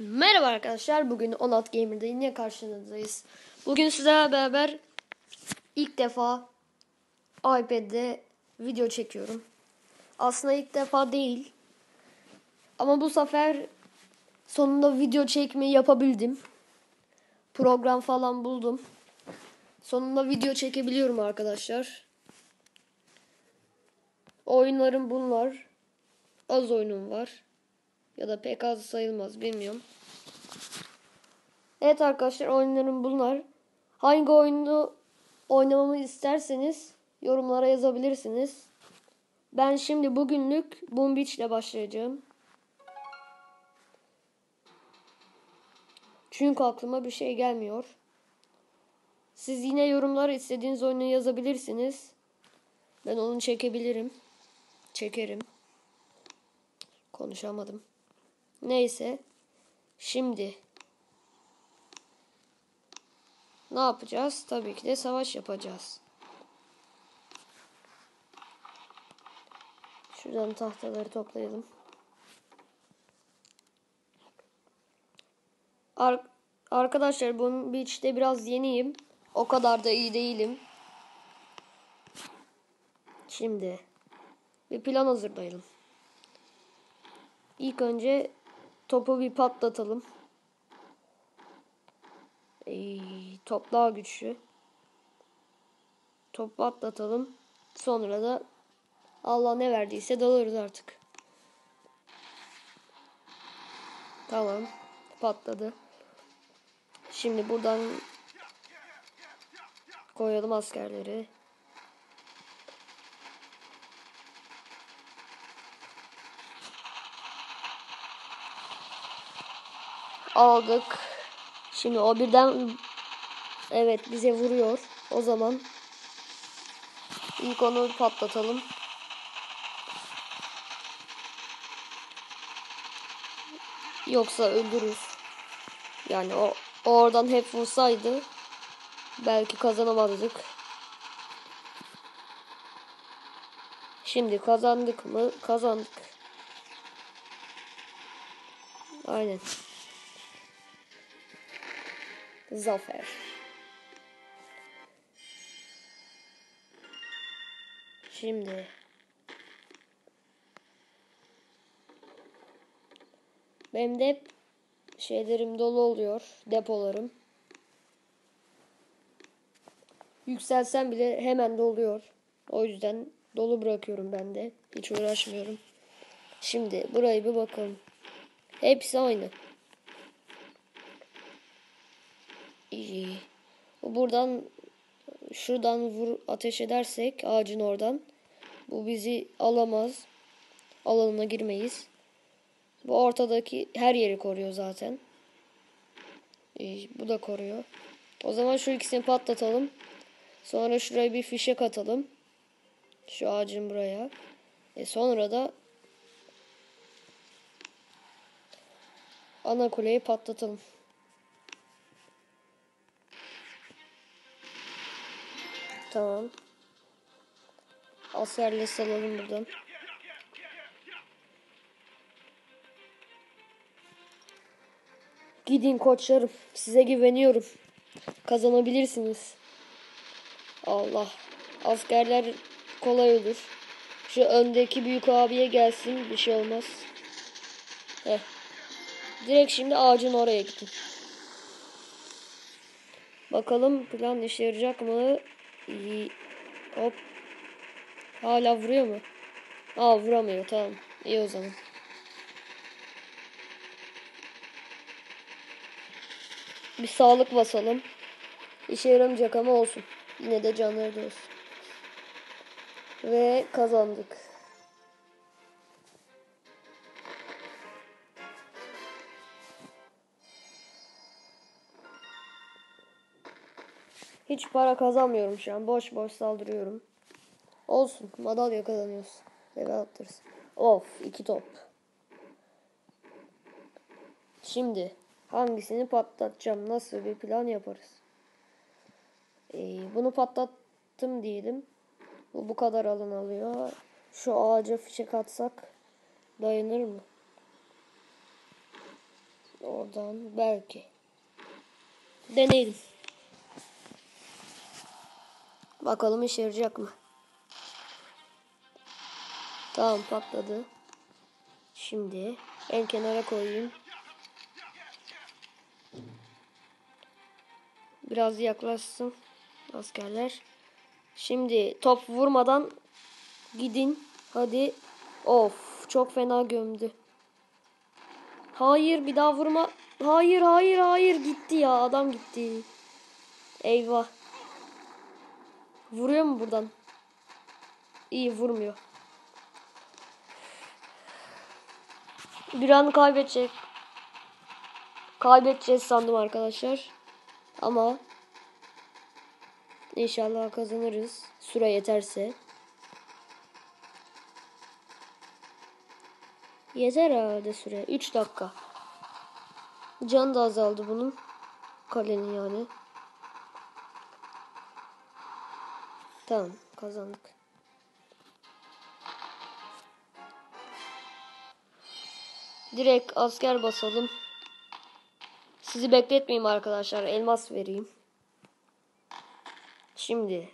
Merhaba arkadaşlar. Bugün Onat Gamer'da yine karşınızdayız. Bugün sizlerle beraber ilk defa iPad'de video çekiyorum. Aslında ilk defa değil. Ama bu sefer sonunda video çekmeyi yapabildim. Program falan buldum. Sonunda video çekebiliyorum arkadaşlar. Oyunlarım bunlar. Az oyunum var. Ya da pek az sayılmaz bilmiyorum. Evet arkadaşlar oyunlarım bunlar. Hangi oyunu oynamamı isterseniz yorumlara yazabilirsiniz. Ben şimdi bugünlük Boom Beach ile başlayacağım. Çünkü aklıma bir şey gelmiyor. Siz yine yorumlara istediğiniz oyunu yazabilirsiniz. Ben onu çekebilirim. Çekerim. Konuşamadım. Neyse. Şimdi ne yapacağız? Tabii ki de savaş yapacağız. Şuradan tahtaları toplayalım. Ar Arkadaşlar bunun beach'te biraz yeniyim. O kadar da iyi değilim. Şimdi bir plan hazırlayalım. İlk önce topu bir patlatalım. Ee, top daha güçlü. Top patlatalım. Sonra da Allah ne verdiyse dalarız artık. Tamam. Patladı. Şimdi buradan koyalım askerleri. Aldık. Şimdi o birden evet bize vuruyor. O zaman ilk onu patlatalım. Yoksa öldürür. Yani o oradan hep vursaydı belki kazanamazdık. Şimdi kazandık mı? Kazandık. Aynen. Zafer. Şimdi benim de şeylerim dolu oluyor, depolarım. Yükselsem bile hemen doluyor. O yüzden dolu bırakıyorum ben de. Hiç uğraşmıyorum. Şimdi burayı bir bakalım. Hepsi aynı. İyi. Buradan şuradan vur ateş edersek ağacın oradan bu bizi alamaz. Alanına girmeyiz. Bu ortadaki her yeri koruyor zaten. Bu da koruyor. O zaman şu ikisini patlatalım. Sonra şuraya bir fişek atalım. Şu ağacın buraya. E sonra da ana kuleyi patlatalım. Tamam. Askerle salalım buradan. Gidin koçlarım. Size güveniyorum. Kazanabilirsiniz. Allah. Askerler kolay olur. Şu öndeki büyük abiye gelsin. Bir şey olmaz. Heh. Direkt şimdi ağacın oraya gidin. Bakalım plan işe yarayacak mı? İyi. Hop. Hala vuruyor mu? Aa vuramıyor tamam. İyi o zaman. Bir sağlık basalım. İşe yaramayacak ama olsun. Yine de canları da olsun. Ve kazandık. Hiç para kazanmıyorum şu an. Boş boş saldırıyorum. Olsun. Madalya kazanıyoruz. Eve attırız. Of. iki top. Şimdi hangisini patlatacağım? Nasıl bir plan yaparız? Ee, bunu patlattım diyelim. Bu bu kadar alan alıyor. Şu ağaca fişek atsak dayanır mı? Oradan belki. Deneyelim. Bakalım işe yarayacak mı? Tamam patladı. Şimdi en kenara koyayım. Biraz yaklaşsın askerler. Şimdi top vurmadan gidin. Hadi. Of çok fena gömdü. Hayır bir daha vurma. Hayır hayır hayır gitti ya adam gitti. Eyvah. Vuruyor mu buradan? İyi vurmuyor. Bir an kaybedecek. Kaybedeceğiz sandım arkadaşlar. Ama inşallah kazanırız. Süre yeterse. Yeter herhalde süre. 3 dakika. Can da azaldı bunun. Kalenin yani. Tamam kazandık. Direkt asker basalım. Sizi bekletmeyeyim arkadaşlar. Elmas vereyim. Şimdi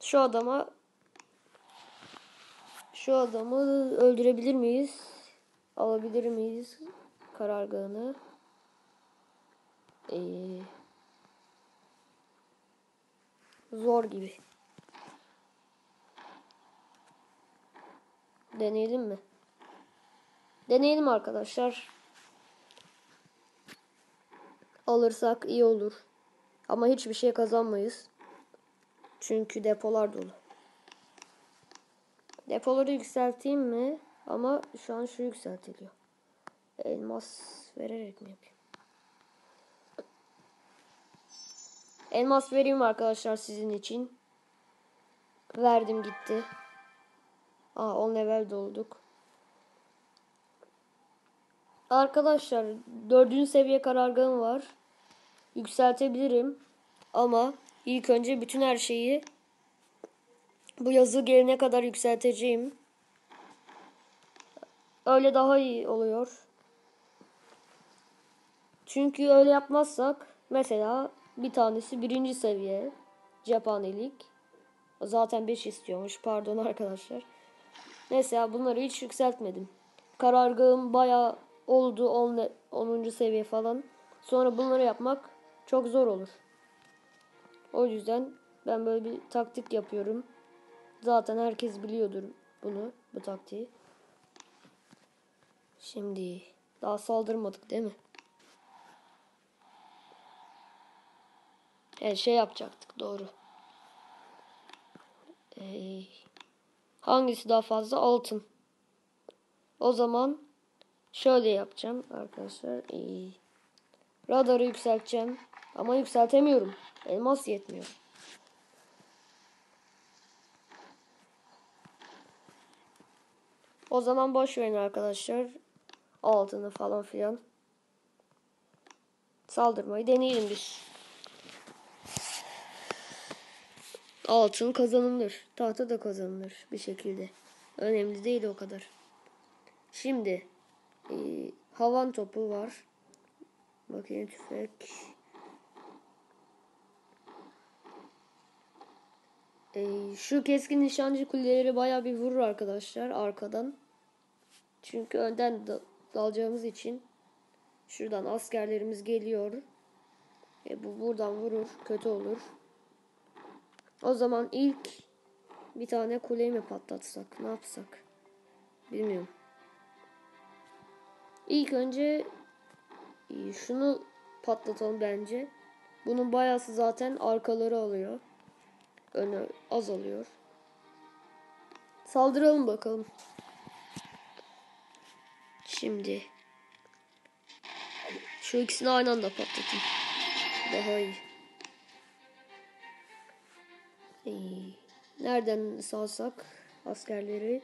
şu adama şu adamı öldürebilir miyiz? Alabilir miyiz karargahını? Ee, zor gibi. Deneyelim mi? Deneyelim arkadaşlar. Alırsak iyi olur. Ama hiçbir şey kazanmayız. Çünkü depolar dolu. Depoları yükselteyim mi? Ama şu an şu yükseltiliyor. Elmas vererek mi yapayım? Elmas vereyim arkadaşlar sizin için. Verdim gitti. Aa 10 level dolduk. Arkadaşlar dördüncü seviye karargahım var. Yükseltebilirim. Ama ilk önce bütün her şeyi bu yazı gelene kadar yükselteceğim. Öyle daha iyi oluyor. Çünkü öyle yapmazsak mesela bir tanesi birinci seviye cephanelik. Zaten 5 istiyormuş. Pardon arkadaşlar. Neyse ya bunları hiç yükseltmedim. Karargahım baya oldu 10. 10. seviye falan. Sonra bunları yapmak çok zor olur. O yüzden ben böyle bir taktik yapıyorum. Zaten herkes biliyordur bunu, bu taktiği. Şimdi daha saldırmadık değil mi? Evet şey yapacaktık doğru. Ee, hangisi daha fazla? Altın. O zaman şöyle yapacağım arkadaşlar. Ee, radarı yükselteceğim. Ama yükseltemiyorum. Elmas yetmiyor. O zaman boş verin arkadaşlar. Altını falan filan. Saldırmayı deneyelim biz. Altın kazanılır. Tahta da kazanılır bir şekilde. Önemli değil o kadar. Şimdi e, havan topu var. Bakayım tüfek. E, şu keskin nişancı kuleleri baya bir vurur arkadaşlar arkadan. Çünkü önden da, dalacağımız için şuradan askerlerimiz geliyor. E, bu buradan vurur. Kötü olur. O zaman ilk bir tane kuleyi mi patlatsak? Ne yapsak? Bilmiyorum. İlk önce e, şunu patlatalım bence. Bunun bayası zaten arkaları alıyor. Önü azalıyor. Saldıralım bakalım. Şimdi şu ikisini aynı anda patlatayım. Daha iyi. Nereden salsak askerleri?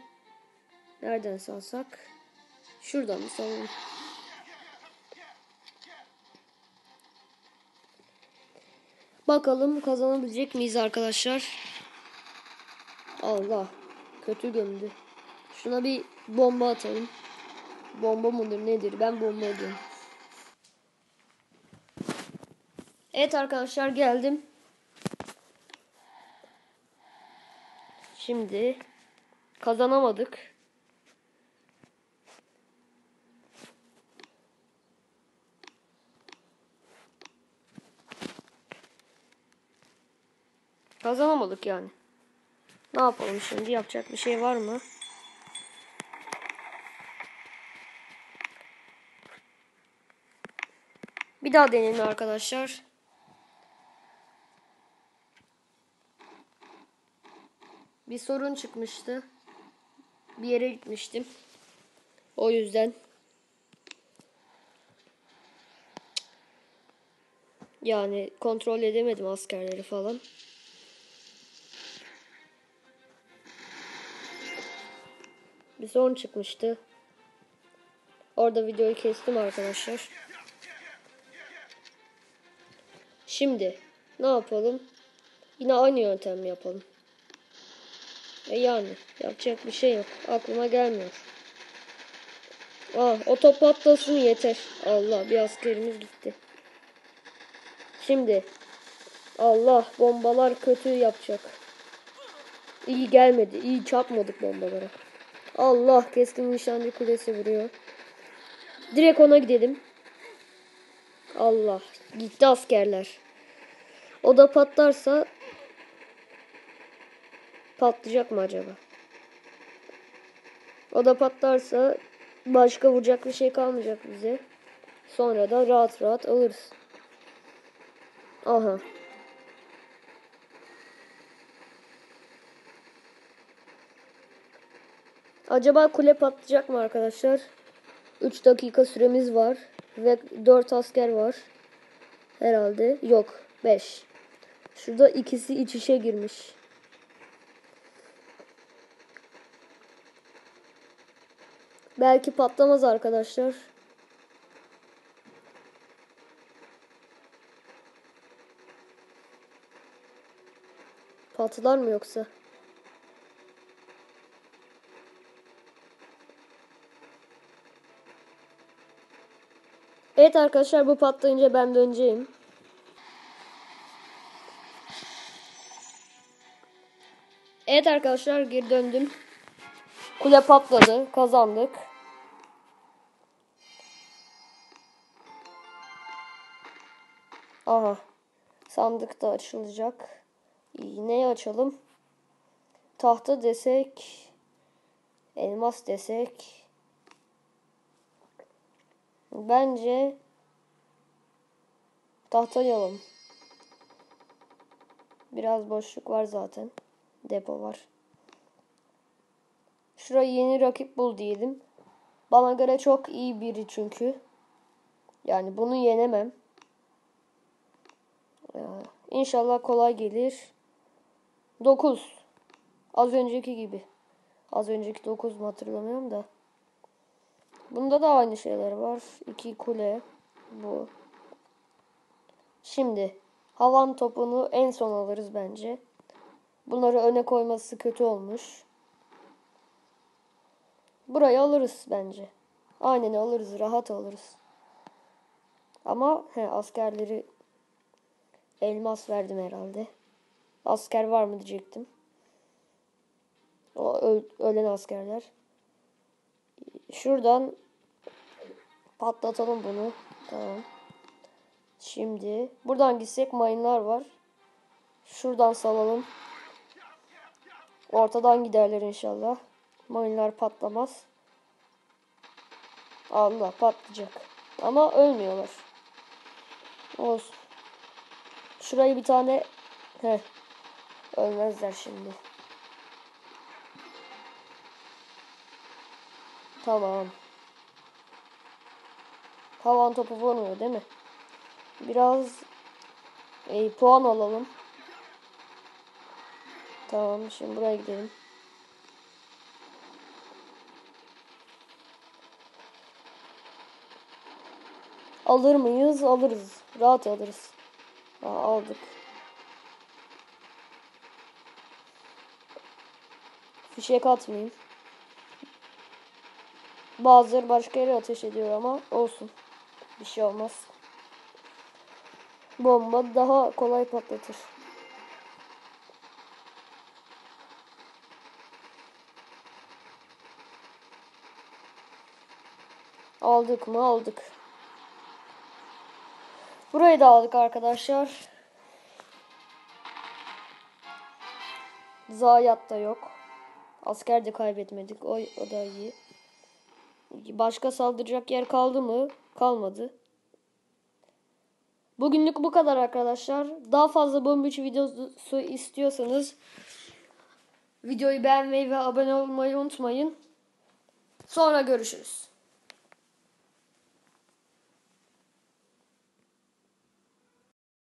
Nereden salsak? Şuradan mı salalım? Bakalım kazanabilecek miyiz arkadaşlar? Allah. Kötü gömdü. Şuna bir bomba atalım. Bomba mıdır nedir? Ben bomba ediyorum. Evet arkadaşlar geldim. Şimdi kazanamadık. Kazanamadık yani. Ne yapalım şimdi? Yapacak bir şey var mı? Bir daha deneyelim arkadaşlar. Bir sorun çıkmıştı. Bir yere gitmiştim. O yüzden. Yani kontrol edemedim askerleri falan. Bir sorun çıkmıştı. Orada videoyu kestim arkadaşlar. Şimdi ne yapalım? Yine aynı yöntem yapalım. E yani yapacak bir şey yok. Aklıma gelmiyor. Aa, o top patlasın yeter. Allah bir askerimiz gitti. Şimdi Allah bombalar kötü yapacak. İyi gelmedi. İyi çarpmadık bombalara. Allah keskin nişancı kulesi vuruyor. Direkt ona gidelim. Allah gitti askerler. O da patlarsa patlayacak mı acaba? O da patlarsa başka vuracak bir şey kalmayacak bize. Sonra da rahat rahat alırız. Aha. Acaba kule patlayacak mı arkadaşlar? 3 dakika süremiz var. Ve 4 asker var. Herhalde. Yok. 5. Şurada ikisi iç içe girmiş. Belki patlamaz arkadaşlar. Patlar mı yoksa? Evet arkadaşlar bu patlayınca ben döneceğim. Evet arkadaşlar geri döndüm. Kule patladı. Kazandık. Aha. Sandık da açılacak. Ne açalım? Tahta desek. Elmas desek. Bence tahtayalım. Biraz boşluk var zaten. Depo var. Şuraya yeni rakip bul diyelim. Bana göre çok iyi biri çünkü. Yani bunu yenemem. Ee, inşallah kolay gelir. 9. Az önceki gibi. Az önceki 9 mu hatırlamıyorum da. Bunda da aynı şeyler var. İki kule. Bu. Şimdi havan topunu en son alırız bence. Bunları öne koyması kötü olmuş. Burayı alırız bence. Aynen alırız. Rahat alırız. Ama he, askerleri elmas verdim herhalde. Asker var mı diyecektim. O ölen askerler. Şuradan patlatalım bunu. Tamam. Şimdi buradan gitsek mayınlar var. Şuradan salalım. Ortadan giderler inşallah. Mayınlar patlamaz. Allah patlayacak. Ama ölmüyorlar. Olsun. Şurayı bir tane Heh. Ölmezler şimdi. Tamam. Havan topu vurmuyor değil mi? Biraz e, puan alalım. Tamam şimdi buraya gidelim. Alır mıyız? Alırız. Rahat alırız. Aa, aldık. Fişek atmayayım. Bazıları başka yere ateş ediyor ama olsun. Bir şey olmaz. Bomba daha kolay patlatır. Aldık mı? Aldık. Burayı da aldık arkadaşlar. Zayiat da yok. Asker de kaybetmedik. O, o da iyi. Başka saldıracak yer kaldı mı? Kalmadı. Bugünlük bu kadar arkadaşlar. Daha fazla bomba 3 videosu istiyorsanız videoyu beğenmeyi ve abone olmayı unutmayın. Sonra görüşürüz.